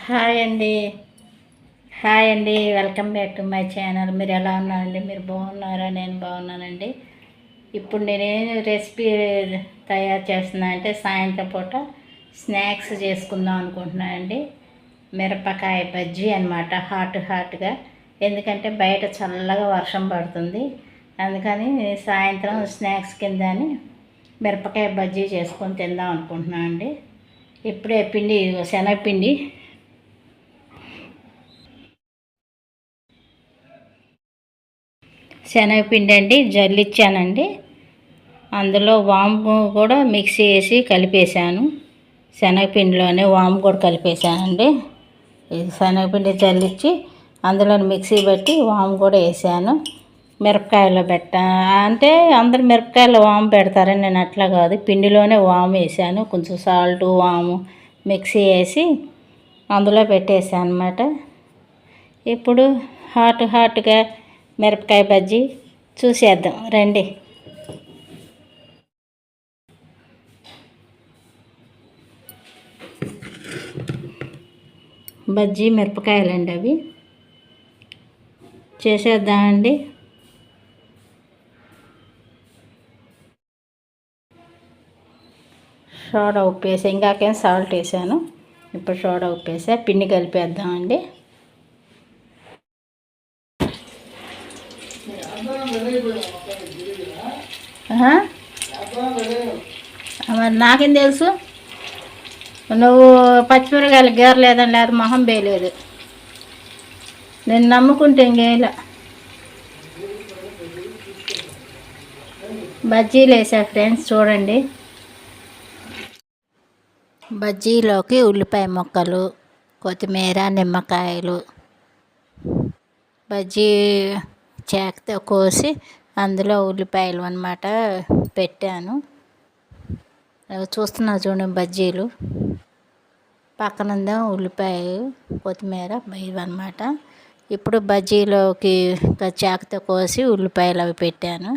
Hi అండి. Hi అండి. Welcome back to my channel. మీరు ఎలా ఉన్నారండి? మీరు బాగున్నారా? నేను బాగున్నానండి. ఇప్పుడు నేనేం రెసిపీ తయారు చేస్తున్నా అంటే సాయంత్రం పూట స్నాక్స్ చేసుకుందాం అనుకుంటున్నానండి మిరపకాయ బజ్జీ అనమాట హాట్ హాట్గా ఎందుకంటే బయట చల్లగా వర్షం పడుతుంది. అందుకని సాయంత్రం స్నాక్స్ కింద అని మిరపకాయ బజ్జీ చేసుకొని తిందాం అనుకుంటున్నాను అండి. ఇప్పుడే పిండి శనగపిండి శనగపిండి అండి జల్లిచ్చానండి. అందులో వాము కూడా మిక్సీ వేసి కలిపేశాను. శనగపిండిలోనే వాము కూడా కలిపేశానండి. శనగపిండి జల్లిచ్చి అందులో మిక్సీ పెట్టి వాము కూడా వేసాను. మిరపకాయలో పెట్ట అంటే అందరు మిరపకాయలు వాము పెడతారని నేను అట్లా కాదు. పిండిలోనే వాము వేసాను. కొంచెం సాల్ట్ వాము మిక్సీ వేసి అందులో పెట్టేసాను అనమాట ఇప్పుడు హాట్ హాట్గా మిరపకాయ బజ్జీ చూసేద్దాం రండి. బజ్జీ మిరపకాయలండి అవి. చేసేద్దామండి సోడా ఉప్పు వేసా ఇంకాకేం సాల్ట్ వేసాను ఇప్పుడు సోడా ఉప్పు వేసా పిండి కలిపేద్దామండి మరి నాకేం తెలుసు? నువ్వు పచ్చిమిరకాయలు గేరలేదని లేదు మొహం వేయలేదు నేను నమ్ముకుంటే ఇంకేలా బజ్జీలు వేసా ఫ్రెండ్స్ చూడండి. బజ్జీలోకి ఉల్లిపాయ ముక్కలు కొత్తిమీర నిమ్మకాయలు. బజ్జీ చేకతో కోసి అందులో ఉల్లిపాయలు అన్నమాట పెట్టాను. చూస్తున్నా చూడండి బజ్జీలు. పక్కనుందో ఉల్లిపాయలు కొత్తిమీర ఇవన్నమాట ఇప్పుడు బజ్జీలోకి చాకుతో కోసి ఉల్లిపాయలు అవి పెట్టాను.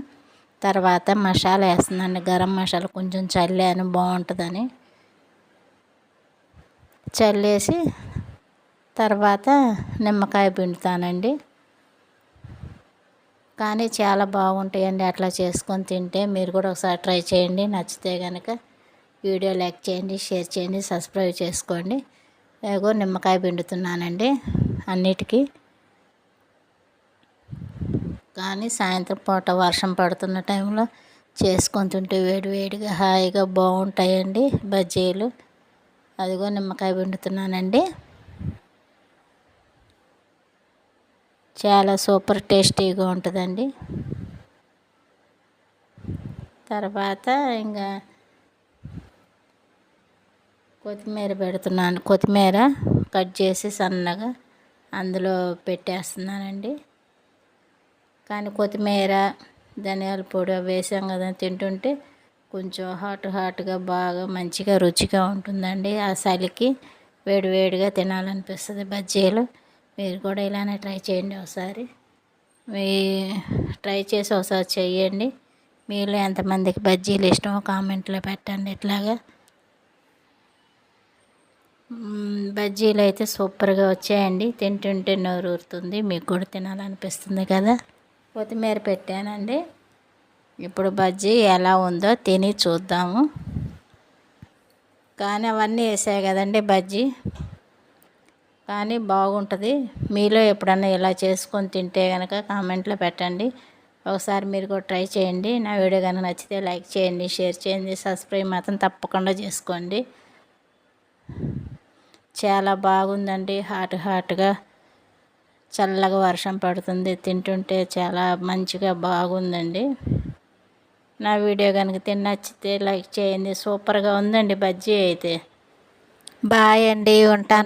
తర్వాత మసాలా వేస్తున్నాను. గరం మసాలా కొంచెం చల్లాను బాగుంటుందని. చల్లేసి తర్వాత నిమ్మకాయ పిండుతానండి. కానీ చాలా బాగుంటాయండి. అట్లా చేసుకొని తింటే మీరు కూడా ఒకసారి ట్రై చేయండి. నచ్చితే కనుక వీడియో లైక్ చేయండి షేర్ చేయండి సబ్స్క్రైబ్ చేసుకోండి. ఏగో నిమ్మకాయ పిండుతున్నానండి అన్నిటికీ. కానీ సాయంత్రం పూట వర్షం పడుతున్న టైంలో చేసుకొని తింటే వేడి వేడిగా హాయిగా బాగుంటాయండి బజ్జీలు. అదిగో నిమ్మకాయ పిండుతున్నానండి. చాలా సూపర్ టేస్టీగా ఉంటుందండి. తర్వాత ఇంకా కొత్తిమీర పెడుతున్నాను. కొత్తిమీర కట్ చేసి సన్నగా అందులో పెట్టేస్తున్నానండి. కానీ కొత్తిమీర ధనియాల పొడి అవి వేసాం కదా తింటుంటే కొంచెం హాట్ హాట్గా బాగా మంచిగా రుచిగా ఉంటుందండి. ఆ చలికి వేడి వేడిగా తినాలనిపిస్తుంది బజ్జీలు. మీరు కూడా ఇలానే ట్రై చేయండి ఒకసారి. మీ ట్రై చేసి ఒకసారి చేయండి మీలో ఎంతమందికి బజ్జీలు ఇష్టమో కామెంట్లో పెట్టండి ఇట్లాగా. బజ్జీలు అయితే సూపర్గా వచ్చాయండి. తింటుంటే నోరు ఊరుతుంది మీకు కూడా తినాలనిపిస్తుంది కదా. కొత్తిమీర పెట్టానండి. ఇప్పుడు బజ్జీ ఎలా ఉందో తిని చూద్దాము. కానీ అవన్నీ వేసాయి కదండి బజ్జీ. కానీ బాగుంటుంది. మీలో ఎప్పుడన్నా ఇలా చేసుకొని తింటే కనుక కామెంట్లో పెట్టండి. ఒకసారి మీరు కూడా ట్రై చేయండి. నా వీడియో కనుక నచ్చితే లైక్ చేయండి షేర్ చేయండి సబ్స్క్రైబ్ మాత్రం తప్పకుండా చేసుకోండి. చాలా బాగుందండి. హాట్ హాట్గా చల్లగా వర్షం పడుతుంది. తింటుంటే చాలా మంచిగా బాగుందండి. నా వీడియో కనుక తిని నచ్చితే లైక్ చేయండి. సూపర్గా ఉందండి బజ్జీ అయితే. బాయ్ అండి. ఉంటాను